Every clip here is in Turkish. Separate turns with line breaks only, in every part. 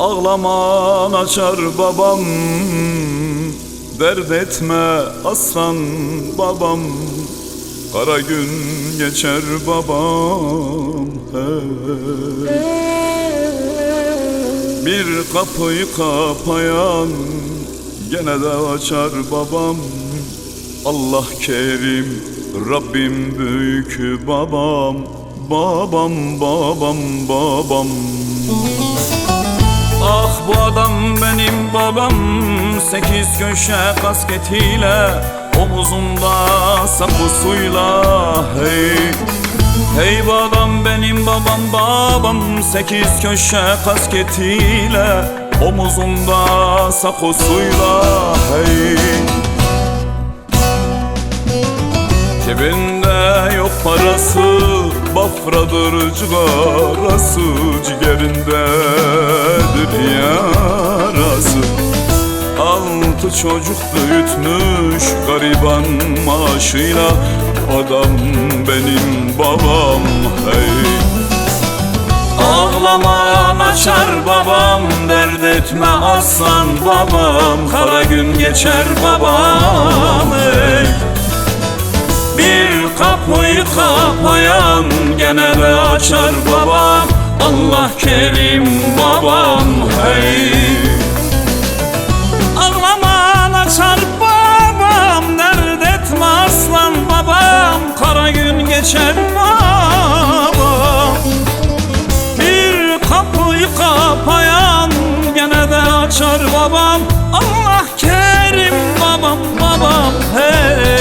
Ağlaman açar babam Dert etme aslan babam. Kara gün geçer babam. Bir kapıyı kapayan Gene de açar babam. Allah kerim Rabbim büyük babam Babam babam babam Ah bu adam benim babam. Sekiz köşe kasketiyle Omuzunda sapusuyla Hey Hey bu adam benim babam babam. Sekiz köşe kasketiyle Omuzunda sakosuyla Hey. Cebinde yok parası Bafradır cigarası Ciğerindedir çocuk büyütmüş Gariban maaşıyla. Adam benim babam hey. Ağlaman açar babam Dert etme aslan babam. Kara gün geçer babam hey. Bir kapıyı kapayan gene de açar babam. Allah kerim babam hey kapıyı kapayan gene de açar babam. Allah kerim babam babam hey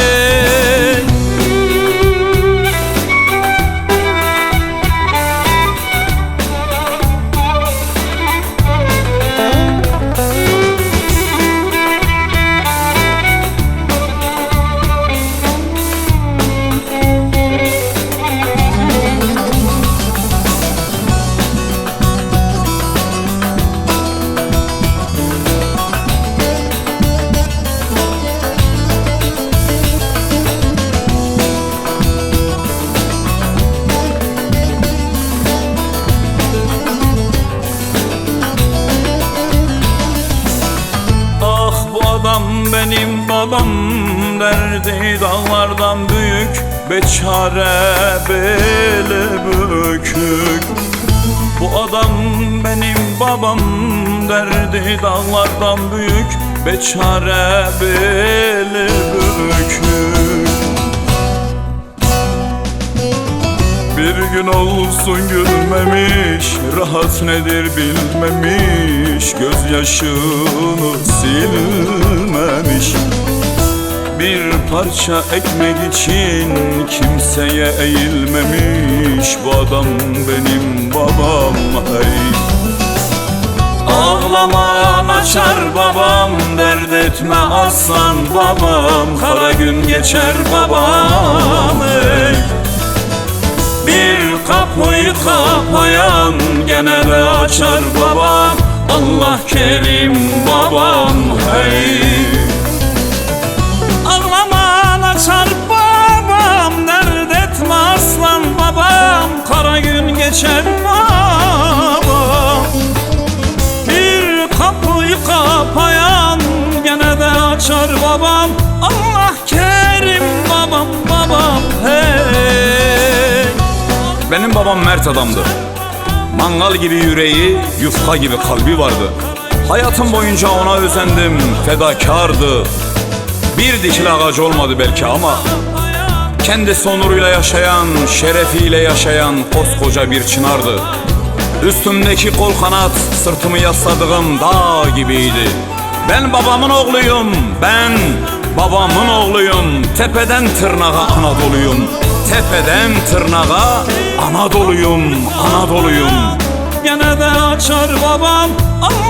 benim babam Derdi dağlardan büyük Beçare bele bükük. Bu adam benim babam Derdi dağlardan büyük Beçare bele bükük gün olsun gülmemiş Rahat nedir bilmemiş Gözyaşını silmemiş. Bir parça ekmek için Kimseye eğilmemiş Bu adam benim babam hey. Ağlaman açar babam Dert etme aslan babam Kara gün geçer babam hey bir kapıyı kapayan gene de açar babam. Allah kerim babam hey. Ağlaman açar babam Dert etme aslan babam. Kara gün geçer babam
Benim babam mert adamdı. Mangal gibi yüreği, yufka gibi kalbi vardı. Hayatım boyunca ona özendim, fedakardı. Bir dikili ağacı olmadı belki ama kendi sonuruyla yaşayan, şerefiyle yaşayan koskoca bir çınardı. Üstümdeki kol kanat, sırtımı yasladığım dağ gibiydi. Ben babamın oğluyum, ben babamın oğluyum. Tepeden tırnağa Anadolu'yum. Tepeden tırnağa Anadolu'yum, Anadolu'yum.
Gene de açar babam Allah